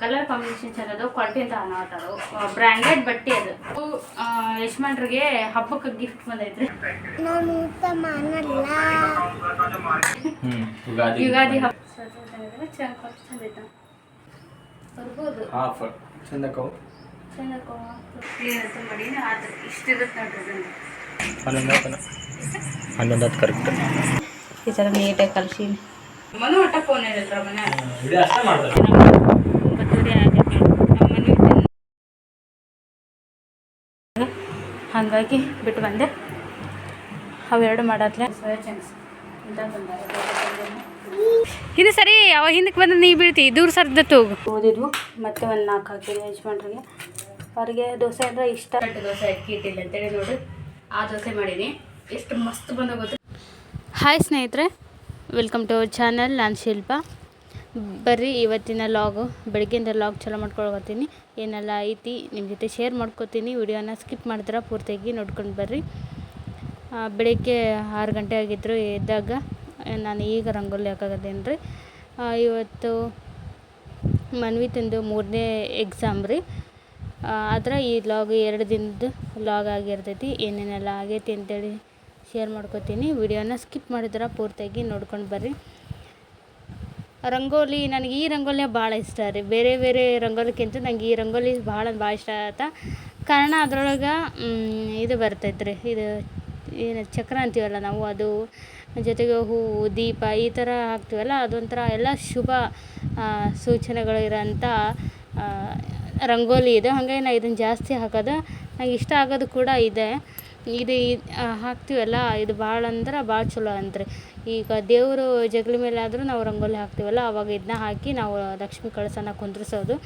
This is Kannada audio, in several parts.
ಕಲರ್ ಕಾಂಬಿನೇಷನ್ ಅದು ಕ್ವಾಲಿಟಿ ಅಂತ ಅನ್ನೋತಾರು ಬ್ರ್ಯಾಂಡೆಡ್ ಬಟ್ಟೆ ಅದು. ಆ, ಹಬ್ಬಕ್ಕೆ ಗಿಫ್ಟ್ ಬಂದೈತ್ರಿ. ನಾನು ಊಟ ಮಾಡಲ್ಲ. ಹ್ಮ್ ಯುಗಾದಿ ಹಬ್ಬ. ಬರ್ಬೋದು. ಹಾಫ್ ಚಂದಕ್ಕವು ಚೆನ್ನಾಗಿ ಏನಂತ ಮಾಡಿ ಆದ್ರೆ ಇಷ್ಟಿರುತ್ತೆ ನೋಡ್ರಿ ಇದೊಂದು. ಹನ್ನೊಂದು ಹನ್ನೊಂದು ಹತ್ತು ಕರೆಕ್ಟ್ ಈ ಥರ ನೀಟಾಗಿ ಕಲಿಸಿ ಮನು ಒಟ್ಟ ಫೋನ್ ಹೇಳಿದ್ರ ಮನೆ. ಅಷ್ಟೇ ಮಾಡ್ತಾರೆ ಬತ್ತೂರಿ ಆಗೈತಿ ನಮ್ಮ ಮನೆ ಹಾಗಾಗಿ ಬಿಟ್ಟು ಬಂದೆ. ಅವೆರಡು ಮಾಡತ್ಲೆ ಇದು ಸರಿ ಅವ ಹಿಂದಕ್ಕೆ ಬಂದ್ರೆ ನೀ ಬೀಳ್ತಿ ದೂರ ಸರ್ದತ್ತು ಓದಿದ್ವು ಮತ್ತೆ ಒಂದು ನಾಲ್ಕು ಹಾಕಿದ್ವಿ ಯಜಮಾನ್ರಿಗೆ. ಅವ್ರಿಗೆ ದೋಸೆ ಅಂದ್ರೆ ಇಷ್ಟ. ದೋಸೆ ಅಕ್ಕಿ ಇಟ್ಟಿಲ್ಲ ಅಂತೇಳಿ ನೋಡಿ. ಆ ದೋಸೆ ಮಾಡಿದೀನಿ ಎಷ್ಟು ಮಸ್ತ್ ಬಂದ ಗೊತ್ತು ಹಾಯ್ ಸ್ನೇಹಿತರೆ ವೆಲ್ಕಮ್ ಟು ಅವರ್ ಚಾನಲ್ ನಾನು ಶಿಲ್ಪ. ಬರ್ರಿ, ಇವತ್ತಿನ ಲಾಗು ಬೆಳಗ್ಗೆಯಿಂದ ಲಾಗ್ ಚಲೋ ಮಾಡ್ಕೊಳ್ತೀನಿ ಏನೆಲ್ಲ ಐತಿ ನಿಮ್ಮ ಜೊತೆ ಶೇರ್ ಮಾಡ್ಕೊತೀನಿ. ವಿಡಿಯೋನ ಸ್ಕಿಪ್ ಮಾಡಿದ್ರೆ ಪೂರ್ತಿಯಾಗಿ ನೋಡ್ಕೊಂಡು ಬರ್ರಿ. ಬೆಳಗ್ಗೆ ಬೆಳಿಗ್ಗೆ ಆರು ಗಂಟೆ ಆಗಿದ್ರು ಎದ್ದಾಗ, ನಾನು ಈಗ ರಂಗೋಲಿ ಹಾಕಾಗತ್ತೇನೆ ರೀ ಇವತ್ತು ಮನ್ವಿ ತಿಂದು ಮೂರನೇ ಎಕ್ಸಾಮ್ ರೀ. ಆದ್ರೆ ಈ ಲಾಗ್ ಎರಡು ದಿನದ ಲಾಗ್ ಆಗಿರ್ತೈತಿ, ಏನೇನೆಲ್ಲ ಆಗೈತಿ ಅಂತೇಳಿ ಶೇರ್ ಮಾಡ್ಕೊತೀನಿ. ವಿಡಿಯೋನ ಸ್ಕಿಪ್ ಮಾಡಿದ್ರೆ ಪೂರ್ತಿಯಾಗಿ ನೋಡ್ಕೊಂಡು ಬರ್ರಿ. ರಂಗೋಲಿ ನನಗೆ ಈ ರಂಗೋಲಿ ಭಾಳ ಇಷ್ಟ ರೀ. ಬೇರೆ ಬೇರೆ ರಂಗೋಲಿಕ್ಕಿಂತ ನಂಗೆ ಈ ರಂಗೋಲಿ ಭಾಳ ಭಾಳ ಇಷ್ಟ ಆಯ್ತು ಕಾರಣ ಅದ್ರೊಳಗೆ ಇದು ಬರ್ತೈತೆ ರೀ. ಇದು ಏನು ಚಕ್ರ ಅಂತೀವಲ್ಲ ನಾವು ಅದು ಜೊತೆಗೆ ಹೂವು ದೀಪ ಈ ಥರ ಹಾಕ್ತೀವಲ್ಲ ಅದೊಂಥರ ಎಲ್ಲ ಶುಭ ಆ, ಸೂಚನೆಗಳು ಇರೋಂಥ ರಂಗೋಲಿ ಇದೆ. ಹಾಗಾಗಿ ನಾ ಇದನ್ನು ಜಾಸ್ತಿ ಹಾಕೋದು. ನಂಗೆ ಇಷ್ಟ ಆಗೋದು ಕೂಡ ಇದೆ. ಇದು ಇದು ಹಾಕ್ತೀವಲ್ಲ, ಇದು ಭಾಳ ಅಂದ್ರೆ ಭಾಳ ಚಲೋ ಅಂತ್ರಿ. ಈಗ ದೇವರು ಜಗಲಿ ಮೇಲೆ ಆದರೂ ನಾವು ರಂಗೋಲಿ ಹಾಕ್ತೀವಲ್ಲ, ಅವಾಗ ಇದನ್ನ ಹಾಕಿ ನಾವು ಲಕ್ಷ್ಮಿ ಕಳಸನ ಕುಂದ್ರಿಸೋದು.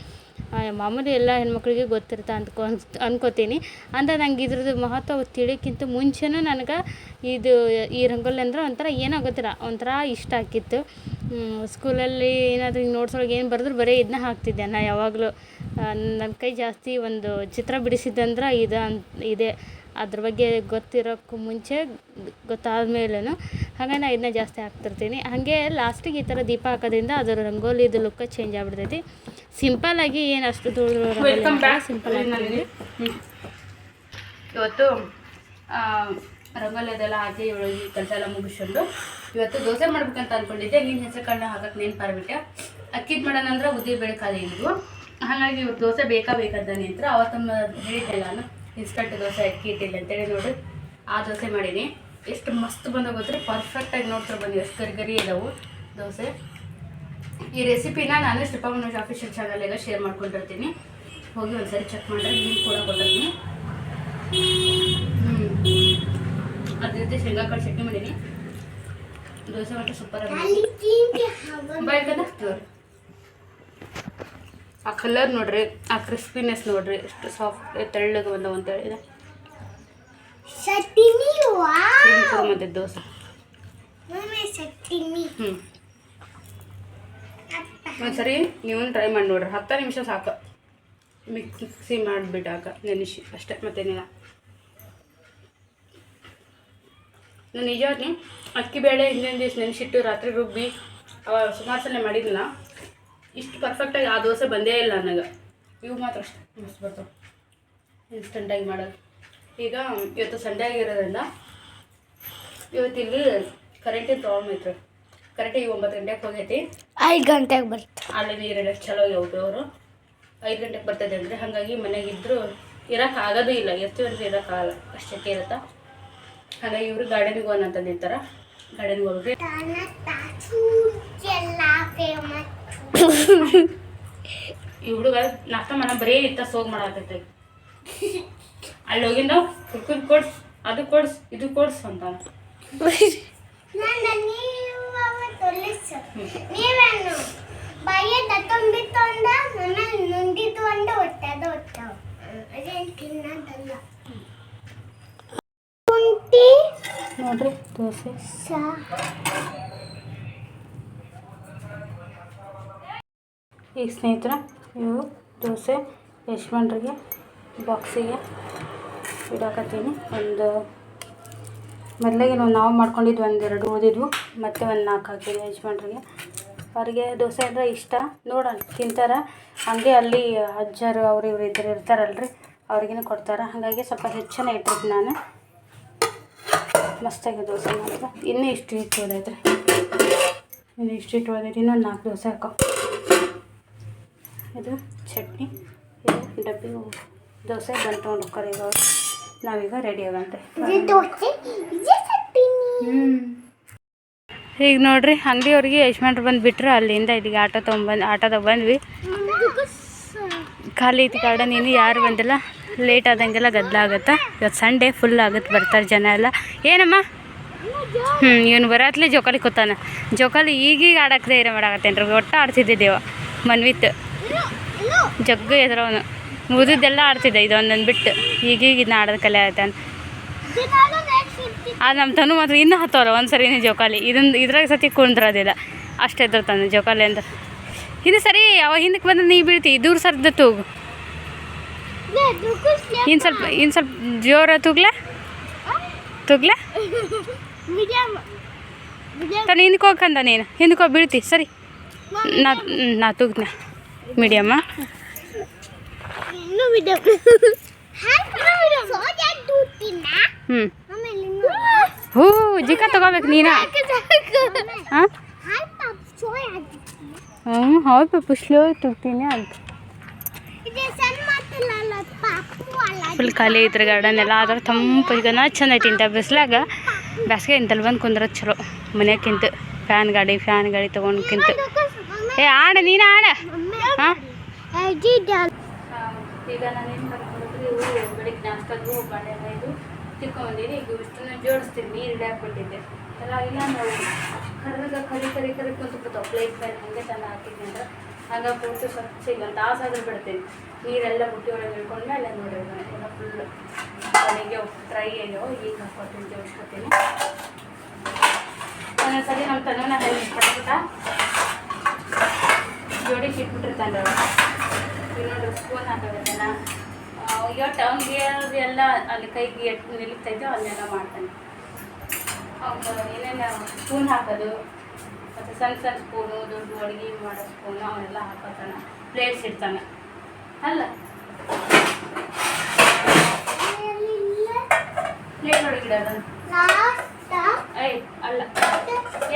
ಮಾಮೂಲಿ ಎಲ್ಲ ಹೆಣ್ಮಕ್ಳಿಗೆ ಗೊತ್ತಿರುತ್ತೆ ಅಂದ್ಕೊ, ಅನ್ಕೋತೀನಿ. ಅಂದ್ರೆ ನಂಗೆ ಇದ್ರದ್ದು ಮಹತ್ವ ತಿಳಿಯೋಕ್ಕಿಂತ ಮುಂಚೆನೂ ನನಗೆ ಇದು ಈ ರಂಗೋಲಿ ಅಂದ್ರೆ ಒಂಥರ ಏನೋ ಗೊತ್ತಿಲ್ಲ, ಒಂಥರ ಇಷ್ಟ ಆಕಿತ್ತು ಸ್ಕೂಲಲ್ಲಿ ಏನಾದರೂ ಹಿಂಗೆ ನೋಟ್ಸ್ ಏನು ಬರೆದ್ರು ಬರೀ ಇದನ್ನ ಹಾಕ್ತಿದ್ದೆ ನಾ ಯಾವಾಗಲೂ. ನನ್ನ ಕೈ ಜಾಸ್ತಿ ಒಂದು ಚಿತ್ರ ಬಿಡಿಸಿದ್ದಂದ್ರೆ ಇದು ಅಂತ ಇದೆ. ಅದ್ರ ಬಗ್ಗೆ ಗೊತ್ತಿರೋಕ್ಕೂ ಮುಂಚೆ ಗೊತ್ತಾದ ಮೇಲೂ ಹಾಗೆ ನಾ ಇದನ್ನ ಜಾಸ್ತಿ ಹಾಕ್ತಿರ್ತೀನಿ. ಹಾಗೆ ಲಾಸ್ಟಿಗೆ ಈ ಥರ ದೀಪ ಹಾಕೋದ್ರಿಂದ ಅದರ ರಂಗೋಲಿದು ಲುಕ್ಕ ಚೇಂಜ್ ಆಗ್ಬಿಡ್ತೈತಿ. ಸಿಂಪಲ್ಲಾಗಿ ಏನು ಅಷ್ಟು ದೂರ ಸಿಂಪಲ್ ಆಗಿ ಇವತ್ತು ಆ, ರಂಗೋಲಿ ಅದೆಲ್ಲ ಹಾಕಿ ಒಳಗೆ ಕೆಲಸ ಎಲ್ಲ ಮುಗಿಸ್ಕೊಂಡು ಇವತ್ತು ದೋಸೆ ಮಾಡ್ಬೇಕಂತ ಅಂದ್ಕೊಂಡಿದ್ದೆ ನೀನು ಹೆಸರು ಕಣ್ಣು ಹಾಕಕ್ಕೆ ನೆನ್ಪಾರ್ಬಿಟ್ಟೆ ಅಕ್ಕಿದ್ ಮಾಡೋಣ ಅಂದ್ರೆ ಉದ್ದಿ ಬೆಳಕಾದ ಇದ್ವು ಹಾಗಾಗಿ ಇವತ್ತು ದೋಸೆ ಬೇಕಾ ಬೇಕಂತ ನಿಂತ್ರ ಅವತ್ತಮ್ಮ ಹೇಳಿದ್ದೆ ನಾನು ಇನ್ಸ್ಟಂಟ್ ದೋಸೆ ಅಕ್ಕಿ ಇಟ್ಟಿಲ್ಲ ಅಂತೇಳಿ ನೋಡಿ. ಆ ದೋಸೆ ಮಾಡೀನಿ. ಎಷ್ಟು ಮಸ್ತ್ ಬಂದಾಗ ಗೊತ್ತ್ರಿ? ಪರ್ಫೆಕ್ಟಾಗಿ ನೋಡ್ತಾರೆ ಬಂದು ಎಷ್ಟು ಗರಿ ಗರಿ ಇದಾವು ದೋಸೆ. ಈ ರೆಸಿಪಿನ ನಾನು ಶ್ರೀಪಾ ಮನೋಜ್ ಆಫೀಷಿಯಲ್ ಚಾನಲೆಲ್ಲ ಶೇರ್ ಮಾಡ್ಕೊಂಡಿರ್ತೀನಿ. ಹೋಗಿ ಒಂದ್ಸರಿ ಚೆಕ್ ಮಾಡಿದ್ರೆ ನೀವು ಕೂಡ ಕೊಟ್ಟಿರ್ತೀನಿ. ಹ್ಞೂ ಅದ್ರ ಜೊತೆ ಶೇಂಗಾ ಕಾಳು ಚಟ್ನಿ ಮಾಡೀನಿ. ದೋಸೆ ಮತ್ತೆ ಸೂಪರ್ ಆಗಿ ಬಾಯ್ ಕದ ಆ ಕಲರ್ ನೋಡ್ರಿ ಆ ಕ್ರಿಸ್ಪಿನೆಸ್ ನೋಡ್ರಿ ಎಷ್ಟು ಸಾಫ್ಟ್ ತೆಳ್ಳಗೆ ಬಂದವು ಅಂತ ಹೇಳಿದ ಮತ್ತೆ ದೋಸೆ. ಹ್ಞೂ ಒಂದ್ಸರಿ ನೀವು ಟ್ರೈ ಮಾಡಿ ನೋಡ್ರಿ ಹತ್ತು ನಿಮಿಷ ಸಾಕು. ಮಿಕ್ಸಿ ಮಾಡಿಬಿಟ್ಟಾಗ ನೆನೆಸಿ ಅಷ್ಟೇ ಮತ್ತೇನಿಲ್ಲ. ನಾನು ನಿಜವಾಗಿ ಅಕ್ಕಿ ಬೇಳೆ ಹಿಂದಿನ ದಿವಸ ನೆನೆಸಿಟ್ಟು ರಾತ್ರಿ ರುಬ್ಬಿ ಅವಾಗ ಸುಮಾರು ಸಲ ಮಾಡಿದ್ನ ಇಷ್ಟು ಪರ್ಫೆಕ್ಟಾಗಿ ಆ ದೋಸೆ ಬಂದೇ ಇಲ್ಲ ನನಗೆ. ಇವು ಮಾತ್ರ ಅಷ್ಟೇ ಮಸ್ತ್ ಬರ್ತಾವೆ. ಇನ್ಸ್ಟಂಟಾಗಿ ಮಾಡೋದು. ಈಗ ಇವತ್ತು ಸಂಡೇ ಆಗಿರೋದ್ರಿಂದ ಇವತ್ತಿಲ್ಲಿ ಕರೆಂಟಿನ ಪ್ರಾಬ್ಲಮ್ ಐತ್ರಿ? ಕರೆಕ್ಟಾಗಿ ಒಂಬತ್ತು ಗಂಟೆಗೆ ಹೋಗೈತಿ. ಐದು ಗಂಟೆಗೆ ಬರ್ತಾ ಅಲ್ಲಿ ನೀರೆಲ್ಲ ಚಲೋ ಹೋಗಿ ಅವರು. ಐದು ಗಂಟೆಗೆ ಬರ್ತದೆ ಅಂದರೆ ಹಾಗಾಗಿ ಮನೆಗಿದ್ರು ಆಗೋದು ಇಲ್ಲ. ಇರ್ತೀವಿ ಅಂದ್ರೆ ಇರೋಕ್ಕಾಗಲ್ಲ ಅಷ್ಟಕ್ಕೆ ಇರುತ್ತಾ? ಹಾಗಾಗಿ ಇವರು ಗಾರ್ಡನಿಗೆ ಹೋಗೋಣ ಅಂತ ನಿಂತಾರ. ಗಾರ್ಡನ್ಗೆ ಹೋಗ್ರಿ ತಾನ ತಾಚು ಎಲ್ಲ ಫೇಮಸ್ ಈ ಹುಡುಗ ನಾಷ್ಟ ಮನ ಬರೀ ಇತ್ತ ಸೋಗ್ ಮಾಡಾಕೈತೆ ಅಲ್ಲಿ ಹೋಗಿಂದ ಕುರ್ಕುರ್ ಕೊಡ್ಸ್ ಅದು ಕೊಡ್ಸ್ ಇದು ಕೊಡ್ಸ್ ಅಂತ. ನೋಡ್ರಿ ನೀವು ತೊಲಿಸು ನೀವೇನು ಬಾಯ ತಗೊಂಡಿತ್ತು ಅಂದ ನನ್ನ ನುಂಡಿತು ಅಂದ ಒಟ್ಟದ ಒಟ್ಟವು ಅದೇನು ತಿನ್ನೋದಲ್ಲ ಕುಂಟಿ ನೋಡ್ರಿ ದೋಸೆ ಸಾ ಈಗ ಸ್ನೇಹಿತರೆ, ಇವು ದೋಸೆ ಯಜಮಾನ್ರಿಗೆ ಬಾಕ್ಸಿಗೆ ಇಡಾಕತ್ತೀನಿ. ಒಂದು, ಮೊದಲಿಗೆ ನಾವು ನಾವು ಮಾಡ್ಕೊಂಡಿದ್ವಿ ಒಂದೆರಡು ಓದಿದ್ವು, ಮತ್ತು ಒಂದು ನಾಲ್ಕು ಹಾಕಿದ್ವಿ ಯಜಮಾನ್ರಿಗೆ. ಅವ್ರಿಗೆ ದೋಸೆ ಅಂದರೆ ಇಷ್ಟ. ನೋಡೋಣ, ತಿಂತಾರೆ. ಹಂಗೆ ಅಲ್ಲಿ ಅಜ್ಜರು, ಅವ್ರು ಇವ್ರು ಇದ್ರು ಇರ್ತಾರಲ್ರಿ, ಅವ್ರಿಗೇನು ಕೊಡ್ತಾರೆ. ಹಾಗಾಗಿ ಸ್ವಲ್ಪ ಹೆಚ್ಚಿನ ಇಟ್ಟಿದ್ದು ನಾನು. ಮಸ್ತಾಗಿ ದೋಸೆ ಮಾತ್ರ ಇನ್ನೂ ಇಷ್ಟು ಹಿಟ್ಟು ರೀ ಇನ್ನು ಇಷ್ಟು ಹಿಟ್ಟು ಓದೈತೆ ಇನ್ನೊಂದು ನಾಲ್ಕು ದೋಸೆ ಹಾಕೋ. ಇದು ಚಟ್ನಿ ಇದು ಡಬ್ಬಿ ದೋಸೆ ಬಂದು ತೊಗೊಂಡು ಹೋಗ್ತಾರೆ ಈಗ. ನಾವೀಗ ರೆಡಿ ಆಗಂತೆ. ಈಗ ನೋಡ್ರಿ ಅಂಗಡಿಯವ್ರಿಗೆ ಯಜಮಾನ್ರು ಬಂದು ಬಿಟ್ಟರು ಅಲ್ಲಿಂದ ಇಲ್ಲಿಗೆ ಆಟೋ ತೊಗೊಂಬಂದು ಆಟೋದಾಗ ಬಂದ್ವಿ. ಖಾಲಿ ಐತಿ ಗಾರ್ಡನ್ ಇನ್ನು ಯಾರು ಬಂದಿಲ್ಲ. ಲೇಟ್ ಆದಂಗೆಲ್ಲ ಗದ್ದಲ ಆಗುತ್ತೆ? ಇವತ್ತು ಸಂಡೇ ಫುಲ್ ಆಗುತ್ತೆ ಬರ್ತಾರೆ ಜನ ಎಲ್ಲ. ಏನಮ್ಮ? ಹ್ಞೂ ಇವನು ಬರತ್ಲೆ ಜೋಕಾಲಿ ಕೂತಾನೆ. ಜೋಕಾಲಿ ಈಗೀಗ ಆಡಕ್ಕೆ ಧೈರ್ಯ ಮಾಡಾಕತ್ತೇನ್ರಿ? ಒಟ್ಟು ಆಡ್ತಿದ್ದಿದ್ದೇವ ಮನ್ವಿತ್. ಜಗ್ಗು ಎದ್ರವನು ಮುಗಿದೆಲ್ಲ ಆಡ್ತಿದ್ದೆ ಇದೊಂದೊಂದು ಬಿಟ್ಟು. ಈಗೀಗ ಇದನ್ನ ಆಡೋದು ಕಲೆ ಆಯ್ತಾನೆ ಆ ನಮ್ಮ ತನು ಮಾತ್ರ ಇನ್ನೂ ಹತ್ತೋಲ್ಲ ಒಂದು ಸರಿನೇ ಜೋಕಾಲಿ. ಇದೊಂದು ಇದ್ರಾಗ ಸತಿ ಕುಂದ್ರದಿಲ್ಲ. ಅಷ್ಟು ಎದ್ರತಾನೆ ಜೋಕಾಲಿ ಅಂತ. ಇದು ಸರಿ, ಅವ ಹಿಂದಕ್ಕೆ ಬಂದ್ರೆ ನೀ ಬೀಳ್ತಿ, ದೂರ ಸರ್ದ ತೂಗು. ಇನ್ನು ಸ್ವಲ್ಪ ಇನ್ನು ಸ್ವಲ್ಪ ಜೋರ ತೂಗ್ಲೆ? ತೂಗ್ಲೆ? ತಾನು ಹಿಂದಕ್ಕೆ ಹೋಗ್ಕಂದ ನೀನು. ಹಿಂದಕ್ಕೆ ಹೋಗಿ ಬೀಳ್ತಿ, ಸರಿ. ನಾ ನಾ ತೂಗ್ನ ಮೀಡಿಯಮ್ಮ? ಹ್ಞೂ ಹೂ ಜಿಕ ತಗೋಬೇಕು ನೀನು? ಹಾಂ ಪಾಪ್ ಹ್ಞೂ ಹೌದು ಪಪ್ಪು ಸ್ಲೋ ತೂಗ್ತೀನಿ ಅಂತ. ಪಾಪು ಫುಲ್ ಖಾಲಿ ಐತ್ರಿ ಗಾರ್ಡನ್ ಎಲ್ಲ ಆದ್ರೆ ತಂಪು ಈಗ ಚಂದ ಐತಿ ಇಂಥ ಬಿಸ್ಲಾಗ. ಬ್ಯಾಸ್ಗೆ ಇಂತಲ್ಲಿ ಬಂದು ಕುಂದ್ರದ್ ಚಲೋ. ಮನ್ಯಾಕಿಂತ ಫ್ಯಾನ್ ಗಾಡಿ ಫ್ಯಾನ್ ಗಾಡಿ ತೊಗೊಂಡ್ಕಿಂತ ಏ ಆಡ ನೀನು ಆಡ. ಹಾಂ ಈಗ ನಾನು ನಾನೇನು ಮಾಡ್ಕೊಂಡ್ರೆ ಇವು ಬೆಳಿಗ್ಗೆ ನಾಷ್ಟದ್ದು ಬಾಳೆಲ್ಲ ಇದು ತಿಳ್ಕೊಂಬಂದಿನಿ ಈಗ ಇಷ್ಟನ್ನು ಜೋಡಿಸ್ತೀನಿ ನೀರು ಹಾಕ್ಬಿಟ್ಟಿದ್ದೆ ಎಲ್ಲ ಇಲ್ಲ ನಾವು ಕರ್ರಗ ಕರಿ ಕರಿ ಕರಿ ಕುಂತು ಬಿಡ್ತಾವೆ ಪ್ಲೇಟ್ ಮೇಲೆ ಹಂಗೆ ತಂದು ಹಾಕಿದ್ದೆ ಅಂದ್ರೆ ಆಗ ಪೂರ್ತಿ ಸ್ವಚ್ಛ ಈಗ ಒಂದು ತಾಸು ಆದ್ರೂ ಬಿಡ್ತೀನಿ. ನೀರೆಲ್ಲ ಬುಟ್ಟಿ ಒಳಗೆ ಹಿಡ್ಕೊಂಡ್ಮೇಲೆ ನೋಡಿರಿ ಎಲ್ಲ ಫುಲ್ಲು ಮನೆಗೆ ಡ್ರೈ ಏನೋ ಈಗ ಹಾಕೊತೀನಿ ಜೋಡಿಸ್ಕೊತೀನಿ ಒಂದೊಂದ್ಸರಿ ನಮ್ಮ ತನವನ್ನ ಹೆಲ್ಪ್ ಪಟ್ಬಿಟ್ಟ ಈಗ ನೋಡ್ರಿ ಸ್ಪೂನ್ ಹಾಕೋಬೇಕಲ್ಲ. ಇವತ್ತು ಅವ್ನಿಗೆ ಎಲ್ಲ ಅಲ್ಲಿ ಕೈಗೆ ಎಟ್ಟು ನಿಲ್ತೈತೆ ಅಲ್ಲೆಲ್ಲ ಮಾಡ್ತಾನೆ. ಅವ್ನು ಏನೇನು ಸ್ಪೂನ್ ಹಾಕೋದು ಮತ್ತು ಸಣ್ಣ ಸಣ್ಣ ಸ್ಪೂನು ದೊಡ್ಡ ಅಡುಗೆ ಮಾಡೋ ಸ್ಪೂನು ಅವನ್ನೆಲ್ಲ ಹಾಕೋತಾನೆ. ಪ್ಲೇಟ್ಸ್ ಇಡ್ತಾನೆ. ಅಲ್ಲ? ಪ್ಲೇಟ್ ಒಳಗೆ ಇಡೋದು ಐ ಅಲ್ಲ.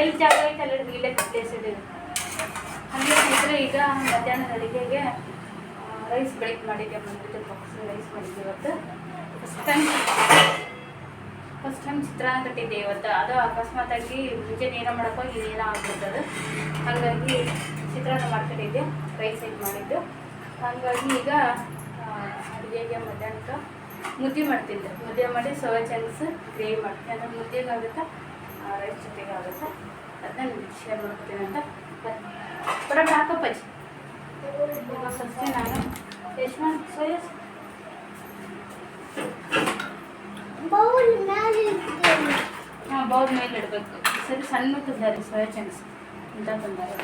ಎಲ್ಲಿ ಜಾಗ ಐತೆ ಅಲ್ಲಿ ಇಲ್ಲೇ ಪ್ಲೇಸ್ ಇಡೋದು ಹಾಗೆ ಸ್ನೇಹಿತರೆ ಈಗ ಮಧ್ಯಾಹ್ನದ ಅಡುಗೆಗೆ ರೈಸ್ ಬೆಳಗ್ಗೆ ಮಾಡಿದ್ದೆ ಬಂದ್ಬಿಟ್ಟು ಬಾಕ್ಸ್ ರೈಸ್ ಮಾಡಿದ್ದೆ ಇವತ್ತು. First time first time chitranna ಕಟ್ಟಿದ್ದೆ ಇವತ್ತು. ಅದು ಅಕಸ್ಮಾತಾಗಿ ಮುಂಜಾನೆ ಏನೋ ಮಾಡಕ್ಕೆ ಹೋಗಿ ಏನೋ ಆಗ್ಬಿಡ್ತದೆ. ಹಾಗಾಗಿ ಚಿತ್ರಾನ್ನ ಮಾಡ್ಕೊಂಡಿದ್ದೆ ರೈಸ್ ಇದು ಮಾಡಿದ್ದು. ಹಾಗಾಗಿ ಈಗ ಅಡುಗೆಗೆ ಮಧ್ಯಾಹ್ನಕ್ಕೆ ಮುದ್ದೆ ಮಾಡ್ತಿದ್ದೆ. ಮುದ್ದೆ ಮಾಡಿ ಸೋಯಾ ಚಂಗ್ಸ್ ಗ್ರೇವಿ ಮಾಡ್ತೀನಿ ಅಂದರೆ ಮುದ್ದೆಗೆ ಆಗುತ್ತೆ ರೈಸ್ ಜೊತೆಗೆ ಆಗುತ್ತೆ. ಅದನ್ನ ಶೇರ್ ಮಾಡ್ತೀನಿ ಅಂತ. ಬರೋಣ ಹಾಕಪ್ಪಜ್ಜಿ ಈಗ ಸಸ್ತೆ ನಾನು ಮೇಲೆ ಇಡ್ತೀನಿ. ಹಾಂ ಬೌಲ್ ಮೇಲೆ ಇಡಬೇಕು. ಸರಿ ಸಣ್ಣ ತಂದಾರೆ ಸೋಯಾ ಚಂಕ್ಸ್ ಇಂಥ ತಂದಾರೆ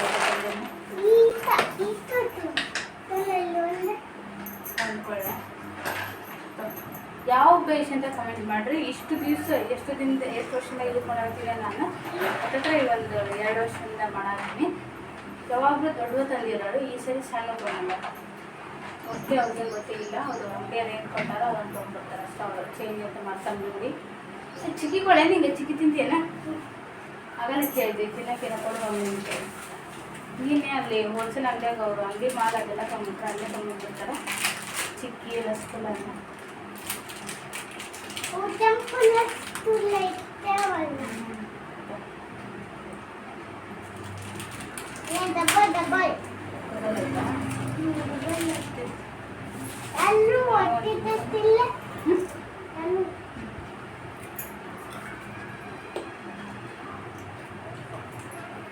ಯಾವ ಬೇಷ್ ಅಂತ ಕಮೆಂಟ್ ಮಾಡಿರಿ. ಇಷ್ಟು ದಿವಸ ಎಷ್ಟು ದಿನದ ಎಷ್ಟು ವರ್ಷದಿಂದ ಇದು ಮಾಡಾಕ್ತೀವಿ ನಾನು? ಹತ್ತತ್ರ ಈ ಒಂದು ಎರಡು ವರ್ಷದಿಂದ ಮಾಡಾಕ್ತೀನಿ ಯಾವಾಗಲೂ ದೊಡ್ಡದು ತಂದಿರೋರು ಈ ಸರಿ ಸಣ್ಣ ತೊಗೊಂಡ ಅವ್ರಿಗೆ ಅವ್ರಿಗೆ ಗೊತ್ತಿಲ್ಲ, ಅವರು ಅಂಗಡಿಯಲ್ಲಿ ರೇಟ್ ಕೊಟ್ಟಾರ ಅದನ್ನು ತೊಗೊಂಡ್ಬರ್ತಾರೆ ಅಷ್ಟು, ಅವರು ಚೇಂಜ್ ಅಂತ ಮಾಡ್ಕೊಂಡು ನೋಡಿ. ಚಿಕ್ಕಿ ಕೊಳೆ ನಿಂಗೆ, ಚಿಕ್ಕಿ ತಿಂತೀಯನ ಆಗಲ್ಲ ಕೇಳಿದೆ ತಿನ್ನಕ್ಕೆ ಕೊಡು ಕೊಡುವ ನಿನ್ನೆ ನೀನೇ ಅಲ್ಲಿ ಹೋಲ್ಸೇಲ್ ಅಂಗಡಿಯಾಗ ಅವರು ಅಂಗಡಿ ಮಾಲ್ ಅದೆಲ್ಲ ತೊಗೊಂಡ್ಬಿಟ್ರೆ ಅಲ್ಲೇ ತೊಗೊಂಡ್ಬಿಡ್ತಾರೆ. ಚಿಕ್ಕಿ ರಸಗುಲ್ಲ ಸ್ಕೂಲ್ ಇರ್ತೇವಲ್ಲ. ಏ, ಡಬಲ್ ಡಬಲ್ ಅಲ್ಲೂ ಒಟ್ಟಿದ್ದಕ್ಕಿಲ್ಲ ಅಲ್ಲೂ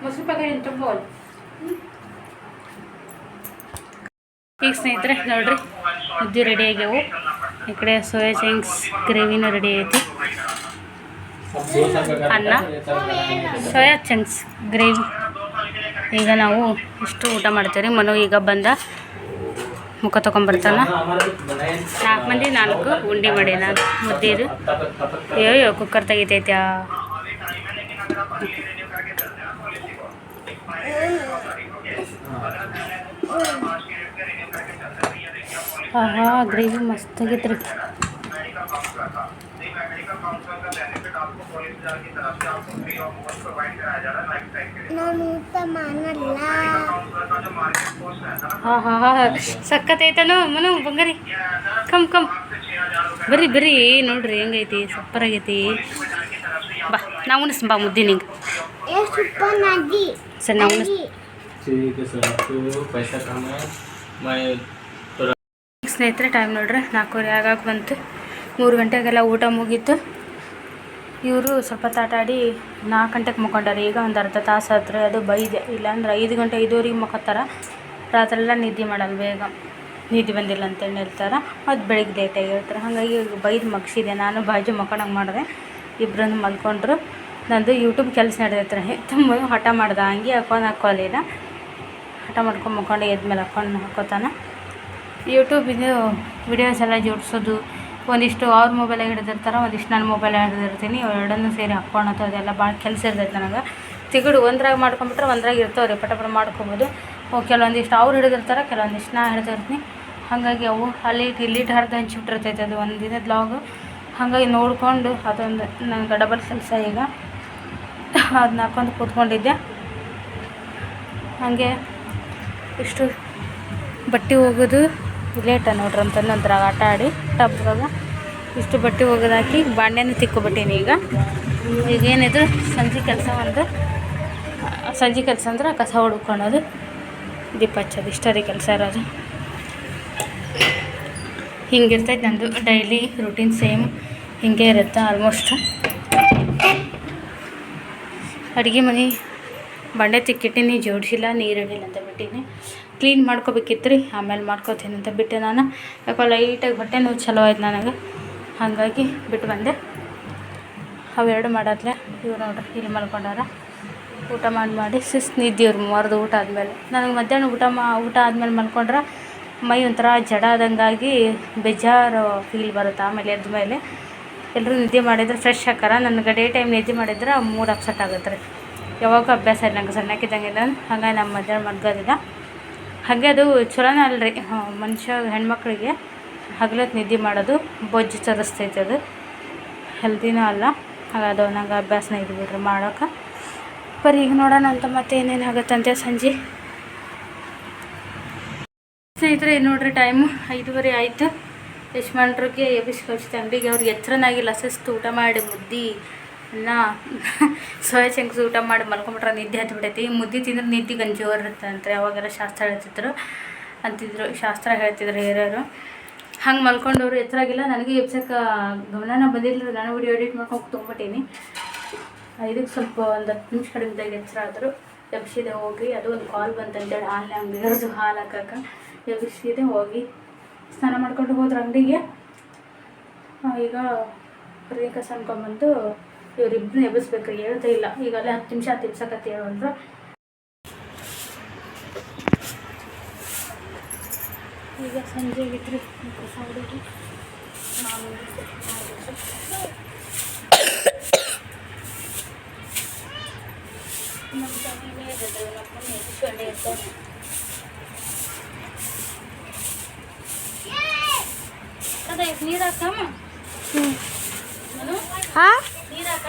ಮೊಸರು ಪ್ಯಾಕೆಟ್ ಎಂಟು ಬೋಲ್ ಈಗ ಸ್ನೇಹಿತರೆ, ನೋಡ್ರಿ ಮುದ್ದೆ ರೆಡಿ ಆಗ್ಯಾವು. ಈ ಕಡೆ ಸೋಯಾ ಚಂಕ್ಸ್ ಗ್ರೇವಿನೂ ರೆಡಿ ಐತಿ. ಅನ್ನ, ಸೋಯಾ ಚಂಕ್ಸ್ ಗ್ರೇವಿ ಈಗ ನಾವು ಇಷ್ಟು ಊಟ ಮಾಡ್ತೀವಿ ಮನು ಈಗ ಬಂದ ಮುಖ ತೊಗೊಂಬರ್ತಾನ ನಾಲ್ಕು ಮಂದಿ, ನಾಲ್ಕು ಉಂಡೆ ಮಾಡಿ ನಾನು ಮುದ್ದೀರು ಅಯ್ಯೋ ಕುಕ್ಕರ್ ತೆಗಿತೈತ್ಯಾ? ಆಹಾ, ಗ್ರೇವಿ ಮಸ್ತ್ ಆಗೈತೆ ರೀ ನಾನು ಊಟ ಮಾಡಲ್ಲ ಹಾಂ ಹಾಂ ಹಾಂ ಸಖತ್ತೈತನೋ ಮನು ಬಂಗಾರಿ ಕಮ್ ಕಮ್ ಬರ್ರಿ ಬರ್ರಿ ನೋಡ್ರಿ ಹೆಂಗೈತಿ ಸೂಪರ್ ಆಗೈತಿ ಬಾ ನಾವು ಉಣಿಸ್ ಬಾ ಮುದ್ದೆ ನಿಂಗೆ ಎಷ್ಟು ನದಿ ಸರಿ ನಾವು ಉಣಿಸ್ ठीक है सर तो पैसा कम है मैं ಸ್ನೇಹಿತರೆ ಟೈಮ್ ನೋಡ್ರಿ ನಾಲ್ಕೂವರೆ ಆಗಾಗ ಬಂತು ಮೂರು ಗಂಟೆಗೆಲ್ಲ ಊಟ ಮುಗೀತು. ಇವರು ಸ್ವಲ್ಪ ತಾಟಾಡಿ ನಾಲ್ಕು ಗಂಟೆಗೆ ಮುಕ್ಕೊಂಡಾರೆ ಈಗ ಒಂದು ಅರ್ಧ ತಾಸು ಹತ್ರ ಅದು ಬೈದೆ. ಇಲ್ಲಾಂದ್ರೆ ಐದು ಗಂಟೆ, ಐದುವರೆಗೆ ಮುಖತ್ತಾರ ರಾತ್ರಿ ಎಲ್ಲ ನಿದ್ದೆ ಮಾಡಲ್ಲ ಬೇಗ. ನಿದ್ದೆ ಬಂದಿಲ್ಲ ಅಂತೇಳಿ ಹೇಳ್ತಾರೆ ಅದು ಬೆಳಿಗ್ಗೆ ಲೇಟಾಗಿ ಹೇಳ್ತಾರೆ. ಹಾಗಾಗಿ ಬೈದು ಮಗ್ಸಿದೆ. ನಾನು ಬಾಜು ಮಕ್ಕಳಂಗೆ ಮಾಡಿದೆ. ಇಬ್ಬರನ್ನು ಮಲ್ಕೊಂಡ್ರು. ನಂದು ಯೂಟ್ಯೂಬ್ ಕೆಲಸ ನಡೆದೈತೆ ತುಂಬ ಹಠ ಮಾಡ್ದೆ. ಹಂಗೆ ಹಾಕೊಂಡು ಹಾಕೋಲಿಲ್ಲ ಹಠ ಮಾಡ್ಕೊಂಡು ಮುಕ್ಕೊಂಡು ಎದ್ಮೇಲೆ ಹಾಕೊಂಡು ಹಾಕೋತಾನೆ. ಯೂಟ್ಯೂಬಿದು ವಿಡಿಯೋಸ್ ಎಲ್ಲ ಜೋಡಿಸೋದು. ಒಂದಿಷ್ಟು ಅವ್ರ ಮೊಬೈಲ್ ಹಿಡಿದಿರ್ತಾರೆ, ಒಂದಿಷ್ಟು ನನ್ನ ಮೊಬೈಲ್ ಹಿಡಿದಿರ್ತೀನಿ, ಎರಡನ್ನೂ ಸೇರಿ ಹಾಕ್ಕೊಳೋದು ಅದೆಲ್ಲ ಭಾಳ ಕೆಲಸ ಇರ್ತೈತೆ ನನಗೆ. ತಿಗಡು ಒಂದ್ರಾಗ ಮಾಡ್ಕೊಂಬಿಟ್ರೆ ಒಂದ್ರಾಗ ಇರ್ತಾವೆ ರೀ ಮಾಡ್ಕೊಬೋದು. ಕೆಲವೊಂದಿಷ್ಟು ಅವ್ರು ಹಿಡಿದಿರ್ತಾರೆ, ಕೆಲವೊಂದಿಷ್ಟು ನಾ ಹಿಡಿದಿರ್ತೀನಿ. ಹಾಗಾಗಿ ಅವು ಅಲ್ಲಿ ಇಲ್ಲಿ ಹರಿದು ಹಂಚಿಬಿಟ್ಟಿರ್ತೈತೆ ಅದು ಒಂದು ದಿನದ ಲಾಗು ಹಾಗಾಗಿ ನೋಡಿಕೊಂಡು ಅದೊಂದು ನನಗೆ ಡಬಲ್ ಕೆಲಸ ಈಗ. ಅದನ್ನ ಹಾಕೊಂಡು ಕೂತ್ಕೊಂಡಿದ್ದೆ. ಹಾಗೆ ಇಷ್ಟು ಬಟ್ಟೆ ಹೋಗೋದು ಲೇಟ ನೋಡ್ರಿ ಅಂತಂದ್ರೆ ನಂತರ ಆಟ ಆಡಿ ಟಬ್ದಾಗ. ಇಷ್ಟು ಬಟ್ಟೆ ಒಗೆದಾಕಿ ಬಾಂಡೆನೂ ತಿಕ್ಕೊಬಿಟ್ಟೀನಿ ಈಗ. ಈಗ ಏನಿದ್ರು ಸಂಜೆ ಕೆಲಸ ಒಂದು. ಸಂಜೆ ಕೆಲಸ ಅಂದ್ರೆ ಕಸ ಹುಡ್ಕೊಳೋದು ದೀಪ ಹಚ್ಚೋದು. ಇಷ್ಟ ರೀ ಕೆಲಸ ಇರೋದು. ಹಿಂಗಿರ್ತೈತೆ ನಂದು ಡೈಲಿ ರುಟೀನ್ ಸೇಮ್. ಹಿಂಗೆ ಇರುತ್ತೆ ಆಲ್ಮೋಸ್ಟ್. ಅಡುಗೆ ಮನೆ ಬಂಡೆ ತಿಕ್ಕಿಟ್ಟಿನಿ, ಜೋಡಿಸಿಲ್ಲ, ನೀರು ಹಿಡಿಲ್ಲ ಅಂತ ಬಿಟ್ಟೀನಿ. ಕ್ಲೀನ್ ಮಾಡ್ಕೋಬೇಕಿತ್ತು ರೀ ಆಮೇಲೆ ಮಾಡ್ಕೋತೀನಿ ಅಂತ ಬಿಟ್ಟೆ ನಾನು. ಯಾಕೋ ಲೈಟಾಗಿ ಬಟ್ಟೆನೂ ನೋವು ಚಲೋ ಆಯ್ತು ನನಗೆ. ಹಾಗಾಗಿ ಬಿಟ್ಟು ಬಂದೆ. ಅವೆರಡು ಮಾಡತ್ಲೆ ಇವ್ರು ನೋಡ್ರಿ, ಇಲ್ಲಿ ಮಲ್ಕೊಂಡಾರ. ಊಟ ಮಾಡಿ ಮಾಡಿ ಸುಸ್ತು ನಿದ್ದೆ ಇವ್ರು ಮೂವರ್ದು ಊಟ ಆದಮೇಲೆ. ನನಗೆ ಮಧ್ಯಾಹ್ನ ಊಟ ಮಾ, ಊಟ ಆದಮೇಲೆ ಮಲ್ಕೊಂಡ್ರೆ ಮೈ ಒಂಥರ ಜಡ ಆದಂಗಾಗಿ ಬೇಜಾರು ಫೀಲ್ ಬರುತ್ತೆ ಆಮೇಲೆ ಎದ್ದ ಮೇಲೆ. ಎಲ್ಲರೂ ನಿದ್ದೆ ಮಾಡಿದ್ರೆ ಫ್ರೆಶ್ ಹಾಕಾರ ನನಗೆ ಡೇ ಟೈಮ್ ನಿದ್ದೆ ಮಾಡಿದ್ರೆ ಮೂಡ್ ಅಪ್ಸೆಟ್ ಆಗುತ್ತೆ ರೀ ಯಾವಾಗ ಅಭ್ಯಾಸ ಇಲ್ಲ, ನಂಗೆ ಸಣ್ಣಕ್ಕಿದ್ದಂಗಿಲ್ಲ ಹಾಗಾಗಿ ನಮ್ಮ ಮಧ್ಯಾಹ್ನ ಮಲ್ಗೋದಿಲ್ಲ. ಹಾಗೆ ಅದು ಚಲೋನೇ ಅಲ್ರಿ ಮನುಷ್ಯ ಹೆಣ್ಮಕ್ಳಿಗೆ. ಹಗಲತ್ತು ನಿದ್ದೆ ಮಾಡೋದು ಬೊಜ್ಜು ಚದಸ್ತೈತೆ ಅದು. ಹೆಲ್ದಿನೂ ಅಲ್ಲ. ಹಾಗಾದ ನಂಗೆ ಅಭ್ಯಾಸನ ಇದು ಬಿಡ್ರಿ ಮಾಡೋಕೆ. ಬರೀ ಈಗ ನೋಡೋಣ ಅಂತ ಮತ್ತೆ ಏನೇನು ಆಗುತ್ತಂತೆ ಸಂಜೆ. ಸ್ನೇಹಿತರೆ ನೋಡ್ರಿ, ಟೈಮು ಐದುವರೆ ಆಯಿತು. ಯಶ್ಮಾನ್ರಿಗೆ ಎಬ್ಬಿಸಿ ಕಳಿಸಿದೆ ಅಂಗಡಿಗೆ ಅವ್ರಿಗೆ ಎಚ್ಚರನಾಗಿಲ್ಲ. ಶಿಸ್ತು ಊಟ ಮಾಡಿ ಮುದ್ದಿ, ಅನ್ನ, ಸೋಯಾ ಚಂಕ್ಸ್ ಊಟ ಮಾಡಿ ಮಲ್ಕೊಂಬಿಟ್ರೆ ನಿದ್ದೆ ಹತ್ತು ಬಿಡೈತಿ. ಮುದ್ದೆ ತಿಂದ್ರೆ ನಿದ್ದೆ ಗಂಜಿ ಇರುತ್ತೆ ಅಂತಾರೆ. ಅವಾಗೆಲ್ಲ ಶಾಸ್ತ್ರ ಹೇಳ್ತಿದ್ರು. ಅಂತಿದ್ರು. ಶಾಸ್ತ್ರ ಹೇಳ್ತಿದ್ರು ಹಿರಿಯರು. ಹಂಗೆ ಮಲ್ಕೊಂಡವ್ರು ಎಚ್ಚರಾಗಿಲ್ಲ ನನಗೆ ಎಬ್ಸಕ್ಕೆ ಗಮನನ ಬಂದಿಲ್ಲ ನಾನು ವಿಡಿಯೋ ಎಡಿಟ್ ಮಾಡ್ಕೊಂಡು ತೊಗೊಂಬಿಟ್ಟೀನಿ ಇದಕ್ಕೆ ಸ್ವಲ್ಪ ಒಂದು ಹತ್ತು ನಿಮಿಷ ಕಡಿಮೆದಾಗ ಎಚ್ಚರ ಆದರು. ಎಬ್ಸಿದೆ ಹೋಗಿ, ಅದು ಒಂದು ಕಾಲ್ ಬಂತಂತೇಳಿ. ಹಾಲಿನ ಅಂಗಡಿಯವ್ರದ್ದು ಹಾಲು ಹಾಕಕ್ಕೆ. ಎಬ್ಸಿದೆ ಹೋಗಿ ಸ್ನಾನ ಮಾಡ್ಕೊಂಡು ಹೋದ್ರೆ ಅಂಗಡಿಗೆ. ಈಗ ಪ್ರಿಯ ಕಸ ಅನ್ಕೊಂಬಂದು ಇವರಿಬ್ಬರನ್ನ ಎಬ್ಬಿಸ್ಬೇಕು. ಹೇಳ್ತಾ ಇಲ್ಲ. ಈಗ ಅಲ್ಲೇ ಹತ್ತು ನಿಮಿಷ, ಹತ್ತು ಎಬ್ಸಕತ್ತಿ ಅಂದ್ರು ಈಗ ಸಂಜೆ ಬಿಟ್ಟರೆ ಹೊಡೀರಿ ನಾನು ನಮ್ಮ ಮನೆಯಲ್ಲೇ ಇರೋದು ನಮ್ಮ ಮನೆ ನೀರು ಹಾಕಮ್ಮ ನೀರು ಹಾಕ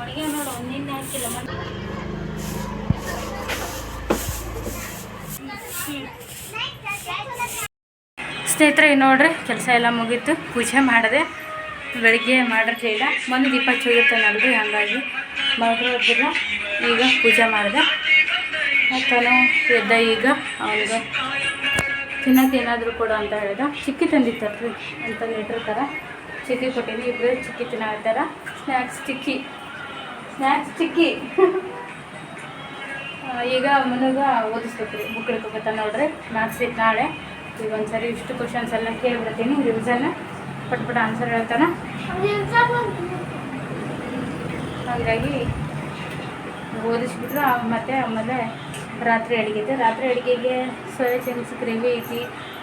ಅಡುಗೆ ನೋಡು ಒಂದಿನ ಹಾಕಿಲ್ಲ ಮತ್ತೆ ಸ್ನೇಹಿತರೆ, ನೋಡ್ರಿ, ಕೆಲಸ ಎಲ್ಲ ಮುಗೀತು. ಪೂಜೆ ಮಾಡಿದೆ ಬೆಳಿಗ್ಗೆ ಮಾಡಿರ್ಲಿಲ್ಲ. ಮೊನ್ನೆ ದೀಪ ಹೋಗಿರ್ತಾನಲ್ರಿ ಹಾಗಾಗಿ ಮಾಡಿರೋದಿಲ್ಲ ಈಗ ಪೂಜೆ ಮಾಡಿದೆ. ಮತ್ತು ಎದ್ದ ಈಗ ಅವನಿಗೆ ತಿನ್ನಕ್ಕೆ ಏನಾದರೂ ಕೊಡು ಅಂತ ಹೇಳಿದ. ಚಿಕ್ಕಿ ತಂದಿತ್ತಲ್ರಿ ಅಂತ ಇಟ್ಟಿರ್ತಾರೆ ಚಿಕ್ಕಿ ಕೊಟ್ಟಿನಿ ಇಬ್ಬರು ಚಿಕ್ಕಿ ತಿನ್ನಾಗ್ತಾರ ಸ್ನ್ಯಾಕ್ಸ್ ಚಿಕ್ಕಿ. ಸ್ನ್ಯಾಕ್ಸ್ ಚಿಕ್ಕಿ. ಈಗ ಮನಗ ಓದಿಸ್ಬೇಕು ಬುಕ್ ಹಿಡ್ಕೊಬೇಕ ನೋಡ್ರಿ. ಮ್ಯಾಥ್ಸ್ ಇತ್ತು ನಾಳೆ. ಈಗ ಒಂದ್ಸರಿ ಇಷ್ಟು ಕ್ವಶನ್ಸ್ ಎಲ್ಲ ಕೇಳ್ಬಿಡ್ತೀನಿ. ರಿವಿಸನ್ ಪಟ್ ಪಟ್ ಆನ್ಸರ್ ಹೇಳ್ತಾನೆ. ಹಾಗಾಗಿ ಓದಿಸ್ಬಿಟ್ರೆ ಮತ್ತು ಆಮೇಲೆ ರಾತ್ರಿ ಅಡುಗೆ ಐತೆ. ರಾತ್ರಿ ಅಡುಗೆಗೆ ಸೋಯಾ ಚಂಕ್ಸ್ ಗ್ರೇವಿ ಐತಿ,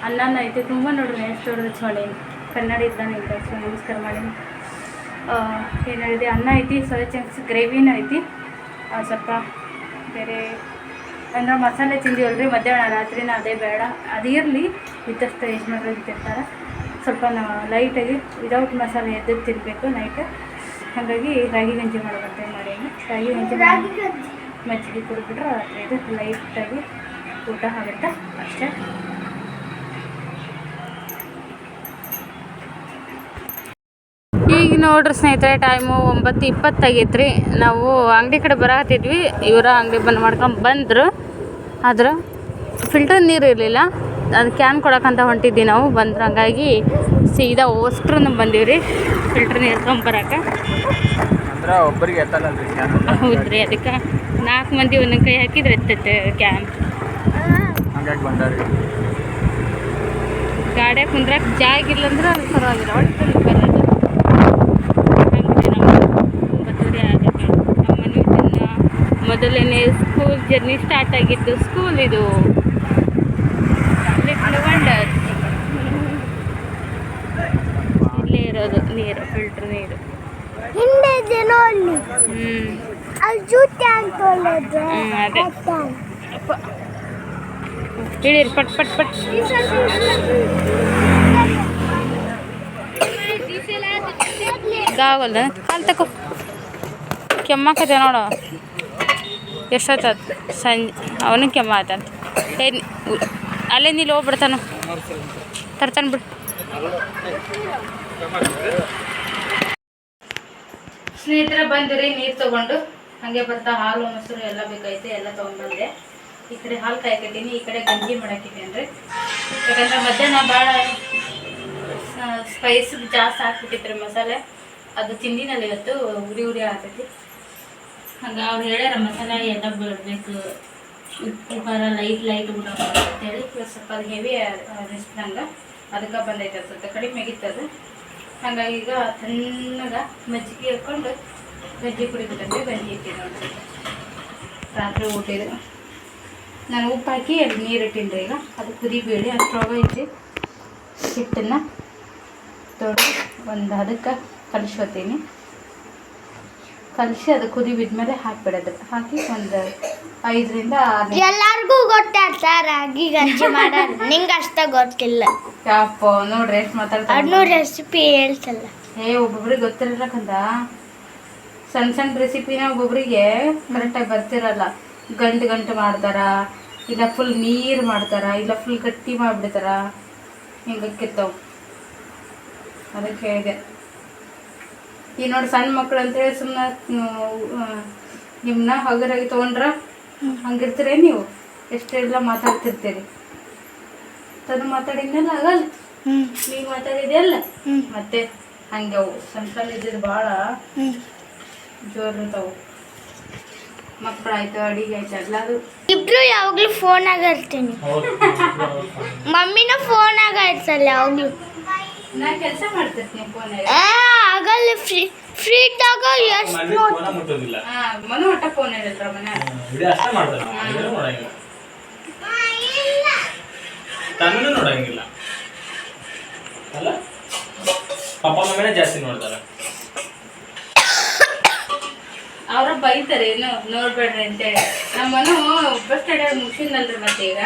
ಅನ್ನನ ಐತಿ. ತುಂಬ ನೋಡ್ರಿ ಎಷ್ಟು ದೊಡ್ಡದು ಚೋಳಿ ಕನ್ನಡ ಇದ್ದಾನೆ ಇಲ್ಲ ಸೊ ನಮಸ್ಕಾರ ಮಾಡಿ ಏನು ಹೇಳಿದೆ? ಅನ್ನ ಐತಿ, ಸೋಯಾ ಚಂಕ್ಸ್ ಗ್ರೇವಿನೂ ಐತಿ. ಸ್ವಲ್ಪ ಬೇರೆ ಅಂದ್ರೆ ಮಸಾಲೆ ತಿಂದಿವಲ್ರಿ ಮಧ್ಯಾಹ್ನ ರಾತ್ರಿನ ಅದೇ ಬೇಡ. ಅದಿರಲಿ ಇದ್ದಷ್ಟು ಯಜಮಾನ್ರು ತಿಂತಾರೆ. ಸ್ವಲ್ಪ ನಾವು ಲೈಟಾಗಿ ವಿದೌಟ್ ಮಸಾಲೆ ಎದ್ದು ತಿನ್ನಬೇಕು ನೈಟ್ ಹಾಗಾಗಿ ರಾಗಿ ಗಂಜಿ ಮಾಡೋದಂತ ಮಾಡೀನಿ. ರಾಗಿ ಗಂಜಿ ಮಾಡಿ ರಾಗಿ ಗಂಜಿ. ಮಜ್ಜಿಗೆ ಕುಡಿದ್ಬಿಟ್ರೆ ರಾತ್ರಿ ಇದು ಲೈಟಾಗಿ ಊಟ ಆಗುತ್ತೆ? ಅಷ್ಟೇ ಈಗ ನೋಡ್ರಿ ಸ್ನೇಹಿತರೆ ಟೈಮು ಒಂಬತ್ತು ಇಪ್ಪತ್ತಾಗೈತೆ ರೀ ನಾವು ಅಂಗಡಿ ಕಡೆ ಬರಹತ್ತಿದ್ವಿ ಇವರ ಅಂಗಡಿ ಬಂದ್ ಮಾಡ್ಕೊಂಡು ಬಂದರು. ಆದ್ರೆ ಫಿಲ್ಟರ್ ನೀರು ಇರಲಿಲ್ಲ. ಅದು ಕ್ಯಾನ್ ಕೊಡೋಕ್ಕಂತ ಹೊಂಟಿದ್ವಿ ನಾವು. ಬಂದ್ರೆ. ಹಂಗಾಗಿ ಸೀದಾ ಓಸ್ಟ್ರ ಬಂದೀವಿ ರೀ ಫಿಲ್ಟರ್ ನೀರು ತೊಗೊಂಬರಕ್ಕೆ ಹೌದ್ರಿ ಅದಕ್ಕೆ ನಾಲ್ಕು ಮಂದಿ ಒಂದೊಂದು ಕೈ ಹಾಕಿದ್ರೆ ಎತ್ತೈತೆ ಕ್ಯಾನ್ ಗಾಡ್ಯಾಗ ಕುಂದ್ರಕ್ಕೆ ಜಾಗ ಇಲ್ಲ ಅಂದ್ರೆ ಅದು ಪರವಾಗಿಲ್ಲ ಒಟ್ಟು ಬರೋದು ಹಂಗೆ ನಾವು ಒಂಬತ್ತುವರೆ ಆಗುತ್ತೆ ನಮ್ಮ ಮನೆಯಿಂದ ಮೊದಲನೇ ಸ್ಕೂಲ್ ಜರ್ನಿ ಸ್ಟಾರ್ಟ್ ಆಗಿದ್ದು ಸ್ಕೂಲ್ ಇದು ವಂಡರ್ ಇಲ್ಲೇ ಇರೋದು ನೀರು ಫಿಲ್ಟರ್ ನೀರು. ಹಿಂದೆ ಜನ. ಇಳಿರಿ ಪಟ್ ಪಟ್ ಪಟ್. ಗಾಗಲ್ದ ಕಾಲು ತಕೋ ಕೆಮ್ಮಾಕತ್ತೆ ನೋಡು. ಎಷ್ಟೊತ್ತದ ಸಂಜೆ ಅವನು ಕೆಮ್ಮ ಅಲ್ಲೇ ನೀಲ್ಲಿ ಹೋಗ್ಬಿಡ್ತಾನು. ತರ್ತಾನೆ ಬಿಡು. ಸ್ನೇಹಿತರ, ಬಂದಿರಿ. ನೀರು ತಗೊಂಡು. ಹಾಗೆ ಬರ್ತಾ ಹಾಲು, ಮೊಸರು ಎಲ್ಲ ಬೇಕಾಯ್ತು. ಎಲ್ಲ ತಗೊಂಡ್ಬಂದೆ. ಈ ಕಡೆ ಹಾಲು ಕಾಯ್ಕೊತೀನಿ ಈ ಕಡೆ ಗಂಜಿ ಮಾಡಾಕಿದ್ದೀನಿ ರೀ ಯಾಕಂದ್ರೆ ಮಧ್ಯಾಹ್ನ ಭಾಳ ಸ್ಪೈಸ್ ಜಾಸ್ತಿ ಹಾಕ್ಬಿಟ್ಟಿದ್ರಿ ಮಸಾಲೆ. ಅದು ತಿಂದಿನಲ್ಲಿ ಇವತ್ತು ಉರಿ ಉರಿ ಆಗ್ತೈತಿ. ಹಂಗೆ ಅವ್ರು ಹೇಳ್ಯಾರ, ಮಸಾಲೆ ಎಲ್ಲ ಬಿಡಬೇಕು ಉಪ್ಪು, ಖಾರ ಲೈಟ್ ಲೈಟ್ ಊಟ ಅಂತೇಳಿ ಸ್ವಲ್ಪ ಅದು ಹೆವಿ ನಂಗೆ ಅದಕ್ಕೆ ಬಂದೈತೆ ಸ್ವಲ್ಪ ಕಡಿಮೆ ಆಗಿತ್ತದು ಹಂಗಾಗಿ ಈಗ ತಣ್ಣಗ ಮಜ್ಜಿಗೆ ಹಾಕ್ಕೊಂಡು ಗಂಜಿ ಕುಡಿಬೇಕಂದ್ರೆ ಗಂಜಿ ಇಟ್ಟಿದ್ದೆ ನೋಡಿ ರಾತ್ರಿ ಊಟ ಇದು. ನಾನು ಉಪ್ಪು ಹಾಕಿ ಅದು ನೀರು ಇಟ್ಟಿನಿ ಈಗ. ಅದು ಕುದಿಬೇಡಿ ಅಷ್ಟರೊಳಗೆ ಇಟ್ಟು ಹಿಟ್ಟನ್ನು ತೊಳೆದು ಒಂದು ಅದಕ್ಕೆ ಕಲಿಸ್ಕೊತೀನಿ. ಕಲಿಸಿ ಅದು ಕುದಿ ಬಿದ್ಮೇಲೆ ಹಾಕ್ಬಿಡೋದು. ಹಾಕಿ ಒಂದು ಐದರಿಂದ ಎಲ್ಲಾರ್ಗೂ ಸರ್ ರಾಗಿ ಗಂಜಿ ಮಾಡೋದು. ನಿಂಗೆ ಅಷ್ಟ ಗೊತ್ತಿಲ್ಲ. ಯಾಪ ನೋಡ್ರಿ ಎಷ್ಟು ಮಾತಾಡ್ತಾರೆ ರೆಸಿಪಿ ಹೇಳ್ತಲ್ಲ. ಏ ಒಬ್ಬೊಬ್ರಿಗೆ ಗೊತ್ತಿರಲ್ಲಕಂದ ಸಣ್ಣ ಸಣ್ಣ ರೆಸಿಪಿನ ಒಬ್ಬೊಬ್ರಿಗೆ ಕರೆಕ್ಟಾಗಿ ಬರ್ತಿರಲ್ಲ. ಗಂಟು ಗಂಟು ಮಾಡ್ತಾರ ಇಲ್ಲ ಫುಲ್ ನೀರು ಮಾಡ್ತಾರ ಇಲ್ಲ ಫುಲ್ ಗಟ್ಟಿ ಮಾಡಿಬಿಡ್ತಾರ. ಹಿಂಗಕ್ಕಿರ್ತಾವ ಅದಕ್ಕೆ ಹೇಳಿದೆ. ಈ ನೋಡಿ ಸಣ್ಣ ಮಕ್ಳು ಅಂತೇಳಿ ಸುಮ್ಮನೆ ನಿಮ್ಮನ್ನ ಹಗರಾಗಿ ತೊಗೊಂಡ್ರ ಹಂಗಿರ್ತೀರೇ ನೀವು? ಎಷ್ಟೆಲ್ಲ ಮಾತಾಡ್ತಿರ್ತೀರಿ? ತನು ಮಾತಾಡಿದ್ಮೇಲೆ ಆಗಲ್ಲ. ನೀವು ಮಾತಾಡಿದೆಯಲ್ಲ. ಮತ್ತೆ ಹಂಗೆ ಅವು ಸಣ್ಣ ಸಣ್ಣ ಇದ್ದಿದ್ದು ಭಾಳ ಹ್ಮ್. ಜೋರು ಇರ್ತಾವು. ಮಕ್ಕಳಾಯ್ತು ಅಡಿಗೆ ಆಯ್ತು ಎಲ್ಲದು ಇಬ್ರು ಯಾವಾಗ್ಲೂ. ಫೋನಾಗ ಇರ್ತೀನಿ ಮಮ್ಮಿನ ಫೋನಾಗ ಇರ್ತಲ್ಲ ಯಾವಾಗ್ಲೂ ನಾ ಕೆಲಸ ಮಾಡ್ತಿರ್ತೀನಿ ಫೋನಾಗ ಆ, ಆಗಲ್ಲ ಫ್ರೀ ಫ್ರೀ ಇದ್ದಾಗ ಎಷ್ಟು ಮನು. ಒಟ್ಟ ಫೋನ್ ಹೇಳಿದ್ರ ಮನೆ ನೋಡಂಗಿಲ್ಲ ನೋಡಂಗಿಲ್ಲ. ಅಲ್ಲ? ಪಪ್ಪ ಮಮ್ಮಿನೇ ಜಾಸ್ತಿ ನೋಡ್ತಾರೆ. ಅವ್ರ ಬೈತಾರೆ ಏನು ನೋಡ್ಬೇಡ್ರಿ ಅಂತೇಳಿ ನಮ್ಮ ಮನು ಬಸ್ ಸ್ಟ್ಯಾಂಡ್ ಮುಗಿಸಿದ್ನಲ್ರಿ ಮತ್ತೆ ಈಗ.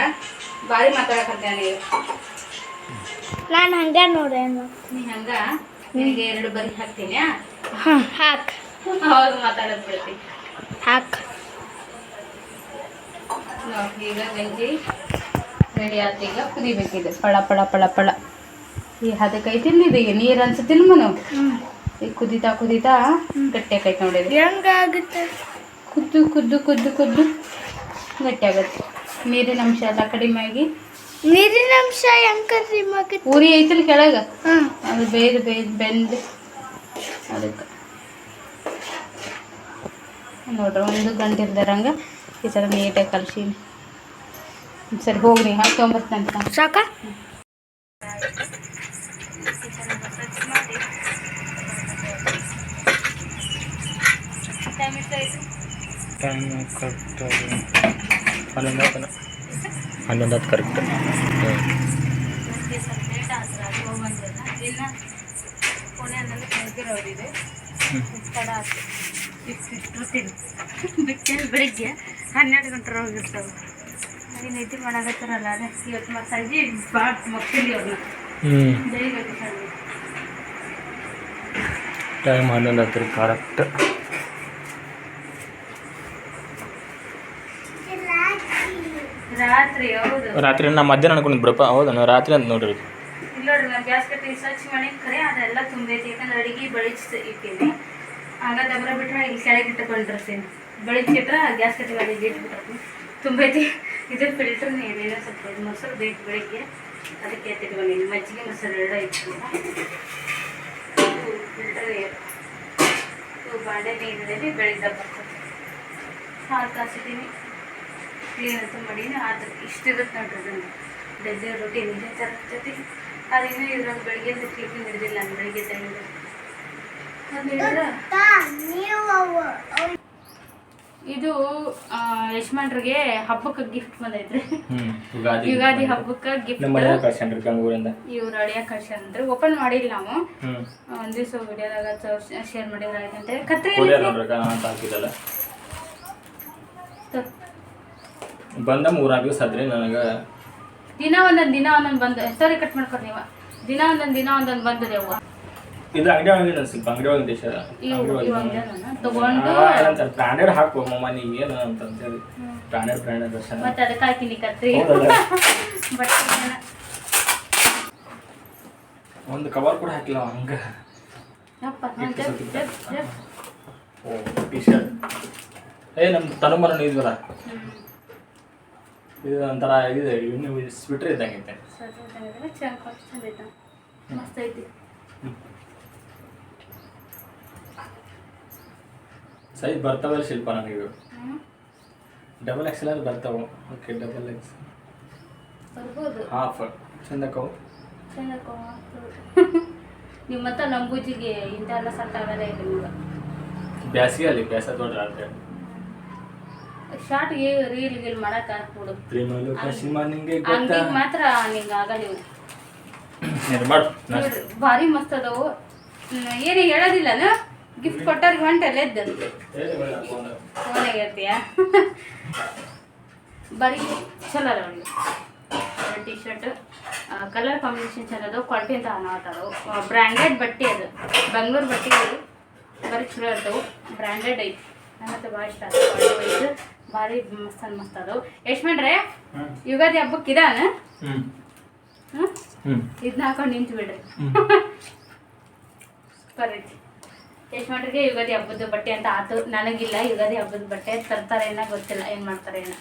ಭಾರಿ ಮಾತಾಡಕತ್ತಾನೆ ನೀವು ನಾನು ಹಂಗ ನೋಡ್ರಿ ನೀ ಹಂಗ? ನಿನಗೆ ಎರಡು ಬರಿ ಹಾಕ್ತೀನಿ ಹಾಕ್. ಅವಾಗ ಮಾತಾಡೋದು ಬಿಡ್ತೀನಿ ಹಾಕ್. ನೋಡಿ ಈಗ ಗಂಜಿ ರೆಡಿ ಆಯ್ತು ಈಗ ಕುದಿಬೇಕಿದೆ. ಪಳ ಪಳ ಪಳ ಪಳ. ಈ ಹದಕ್ಕೆ ಈಗ ನೀರು ಅನ್ಸುತ್ತಿಲ್ಲ ಮನು ಈಗ ಕುದಿತಾ ಕುದಿತಾ ಗಟ್ಟಿ ಆಕೈತೆ ನೋಡಿ. ಹೆಂಗಾಗುತ್ತೆ? ಕುದ್ದು ಕುದ್ದು ಕುದ್ದು ಕುದ್ದು ಗಟ್ಟಿ ಆಗುತ್ತೆ. ನೀರಿನ ಅಂಶ ಎಲ್ಲ ಕಡಿಮೆ ಆಗಿ. ನೀರಿನ ಅಂಶ ಹೆಂಗ್ ಕಡಿಮೆ ಆಗುತ್ತೆ? ಉರಿ ಐತಲ್ ಕೆಳಗೆ? ಹಾಂ. ಅದು ಬೇಯ್ದು ಬೇಯ್ದು ಬೆಂದು ಅದಕ್ಕೆ. ನೋಡ್ರಿ ಒಂದು ಗಂಟೆ ಇಲ್ದಾರಂಗೆ ಈ ಥರ ನೀಟಾಗಿ ಕಲಸಿ ಸರಿ ಹೋಗ್ರಿ ಹಾಕಿ ತೊಗೊಂಬರ್ತಂತ ಸಾಕ? ಟೈಮ್ ಕರೆಕ್ಟ್ ಹನ್ನೊಂದು ಹತ್ತು ಹನ್ನೊಂದು ಹತ್ತು ಕರೆಕ್ಟ್. ಬೆಳಿಗ್ಗೆ ಹನ್ನೆರಡು ಗಂಟೆ ಹೋಗಿರ್ತಾವೆ ನಿದ್ದೆ ಮಾಡಕತ್ತಾರಲ್ಲ ಅದಕ್ಕೆ ಇವತ್ತು ಮತ್ತೆ ಸಂಜೆ ಭಾಳ ಮಕ್ಕಳಿಗೆ ಅವ್ರನ್ನ ಟೈಮ್ ಹನ್ನೊಂದು ಹತ್ತಿರ ಕರೆಕ್ಟ್. ರಾತ್ರಿ ಹೌದು. ರಾತ್ರಿ ನಾ ಮಧ್ಯಾಹ್ನ ಅನ್ಕೊಂಡಿದ್ದು ಬಿಡಪ್ಪ ಹೌದಾ ರಾತ್ರಿ ಅಂತ ನೋಡ್ರಿ ಇಲ್ಲ ನೋಡ್ರಿ ನಾನು ಗ್ಯಾಸ್ ಕಟ್ಟಿ ಸರ್ಚ್ ಮಾಡಿ ಖರೆ ಅದೆಲ್ಲ ತುಂಬೈತಿ ಯಾಕಂದ್ರೆ ಅಡಿಗೆ ಬೆಳಿಸ್ ಇಟ್ಟಿನಿ. ಆಗ ದಬ್ರ ಬಿಟ್ರೆ ಇಲ್ಲಿ ಕೆಳಗೆ ಇಟ್ಟುಕೊಂಡಿರ್ತೀನಿ ಬೆಳಿಗ್ಗೆ ಗ್ಯಾಸ್ ಕಟ್ಟಿ ಅಡಿಗೆ ಇಟ್ಬಿಟ್ಟಿರ್ತೀನಿ ತುಂಬೈತಿ ಇದು ಫಿಲ್ಟರ್ ನೀರೇನೋ ಸ್ವಲ್ಪ ಮೊಸರು ಬೇಕು ಬೆಳಿಗ್ಗೆ. ಅದಕ್ಕೆ ಎತ್ತಿಟ್ಕೊಂಡಿನಿ. ಮಜ್ಜಿಗೆ ಮೊಸರು ಎರಡು ಇತ್ತು ಫಿಲ್ಟರ್ ನೀರು ಬಾಂಡೆ ನೀರಿನಲ್ಲಿ ಬೆಳಿಗ್ಗೆ ಬರ್ತದೆ ಹಾಲು ಕಾಸಿದ್ದೀನಿ. ಕ್ಲೀನ್ ಅಂತ ಮಾಡೀನಿ ಆದ್ರೆ ಇಷ್ಟಿರುತ್ತೆ ನೋಡ್ರಿ ಅದನ್ನು. ಡೆಲ್ಲಿ ರೊಟೀನ್ ಇದೇ. ಥರ ಇರ್ತೈತಿ ಅದೇನು ಇದ್ರಾಗ ಬೆಳಿಗ್ಗೆ ಕ್ಲಿಪ್ಪಿಂಗ್ ಹಿಡಿದಿಲ್ಲ ನಾನು ಬೆಳಿಗ್ಗೆ ಅವು ಇದು ಯಶಮಾನ್ರಿಗೆ ಹಬ್ಬಕ್ಕೆ ಗಿಫ್ಟ್ ಬಂದೈತ್ರಿ. ಯುಗಾದಿ ಯುಗಾದಿ ಹಬ್ಬಕ್ಕೆ ಗಿಫ್ಟ್ ನಮ್ಮ ಅಳಿಯ ಅಂದ್ರೆ ಇವ್ರು ಓಪನ್ ಮಾಡಿಲ್ಲ ನಾವು. ಒಂದ್ ಒಂದು ದಿವಸ ವಿಡಿಯೋದಾಗ ಶೇರ್ ಮಾಡಿದ್ರೆ ಆಯ್ತಂತೆ. ಕತ್ರಿ ಕೊರಿಯರ್ ನೋಡ್ರಿ ಅಂತ ಹಾಕಿದಲ್ಲ ಬಂದ ಮೂರಾರು ದಿವಸ ಆದ್ರೆ ನನಗೆ ದಿನ ಒಂದೊಂದು ದಿನ ಒಂದೊಂದು ಬಂದು ಸಾರಿ ಕಟ್ ಮಾಡ್ಕೊರಿ ನೀವು. ದಿನ ಒಂದೊಂದು ದಿನ ಒಂದೊಂದು ಬಂದದೆ ಅವ್ವ ಇದು ಅಂಗಡಿ ಒಳಗೆ ಸ್ವಲ್ಪ ಅಂಗಡಿ ಒಳಗೆ ದೇಶ ತಗೊಂಡು ಬ್ರಾಂಡೆಡ್ ಹಾಕುವ ಮಮ್ಮ ನೀ ಏನು ಅಂತಂತೇಳಿ ಬ್ರಾಂಡೆಡ್ ಬ್ರಾಂಡೆಡ್ ದರ್ಶನ ಮತ್ತೆ ಅದಕ್ಕೆ ಹಾಕಿನಿ ಕತ್ರಿ ಒಂದು ಕವರ್ ಕೂಡ ಹಾಕಿಲ್ಲ ಹಂಗ. ಓ ಟಿ ಶರ್ಟ್ ಏ ನಮ್ಮ ತನುಮರಣ ಇದ್ವಲ್ಲ. ಇದು ಒಂಥರ ಇದು ಇನ್ನು ಸ್ವೆಟ್ರ್ ಇದ್ದಂಗೆ ಸರಿ, ಚೆನ್ನಾಗಿದೆ. ಚೆನ್ನಾಗ್ ಕಾಸ್ಟ್ ಚಂದ ಐತ. ಮಸ್ತ್ ಐತಿ. ಸೈಜ್ ಬರ್ತಾವಲ್ಲ ಶಿಲ್ಪ ನನಗೆ ಹ್ಮ್. ಡಬಲ್ ಎಕ್ಸ್ ಎಲ್ ಬರ್ತಾವ. ಓಕೆ ಡಬಲ್ ಎಕ್ಸ್ ಬರ್ಬೋದು. ಹಾಫ್ ಚಂದಕ್ಕವು ಕಾಣ್- ನಿಮ್ಮ ಹತ್ರ ನಂಬೂಜಿಗೆ ಇಂಥೆಲ್ಲ ಸಟ್ ಆಗಲ್ಲ ಇದೆ ನಿಮ್ಗೆ. ಬ್ಯಾಸಿಗೆ ಅಲ್ಲಿ ಬ್ಯಾಸ ದೊಡ್ಡ ರಾತ್ರಿ ಶಾರ್ಟ್ ರೀಲ್ ಗೀಲ್ ಮಾಡಕ್ ಗೊತ್ತಾ? ಅಂಗಡಿಗೆ ಮಾತ್ರ ನಿಂಗೆ ಆಗಲ್ಲ ಭಾರಿ ಮಸ್ತ್ ಅದಾವು. ಏನು ಹೇಳೋದಿಲ್ಲನ ಗಿಫ್ಟ್ ಕೊಟ್ಟವ್ರಿಗೆ ಹೊಂಟಲ್ಲ ಎದ್ದು. ಫೋನ್. ಆಗಿರ್ತೀಯ ಬರೀ ಚಲೋ ಅದ ಟಿ ಶರ್ಟ್ ಕಲರ್ ಕಾಂಬಿನೇಷನ್ ಚಲೋ ಅದಾವ ಕ್ವಾಲಿಟಿ ಅಂತ ಅನ್ನೋತಾವು ಬ್ರ್ಯಾಂಡೆಡ್ ಬಟ್ಟೆ ಅದು. ಬೆಂಗ್ಳೂರು ಬಟ್ಟೆ ಅದು. ಬರೀ ಚಲೋ ಇರ್ತಾವೆ ಬ್ರ್ಯಾಂಡೆಡ್ ಐತಿ. ನನಗೆ ಭಾಳ ಇಷ್ಟ ಕ್ವಾಲಿಟಿ ವೈಸ್ ಭಾರಿ ಮಸ್ತ್ ಮಸ್ತ್ ಅದು. ಯುಗಾದಿ ಹಬ್ಬಕ್ಕೆ ಇದಾನ? ಇದನ್ನ ಹಾಕೊಂಡು ನಿಂತು ಬಿಡ್ರಿ. ಸೂಪರ್ ಐತಿ. ಯುಗಾದಿ ಹಬ್ಬದ ಬಟ್ಟೆ ಅಂತ ಆತು. ನನಗಿಲ್ಲ ಯುಗಾದಿ ಹಬ್ಬದ ಬಟ್ಟೆ ತರ್ತಾರೆ ಏನೋ ಗೊತ್ತಿಲ್ಲ ಏನು ಮಾಡ್ತಾರೆ ಏನೋ.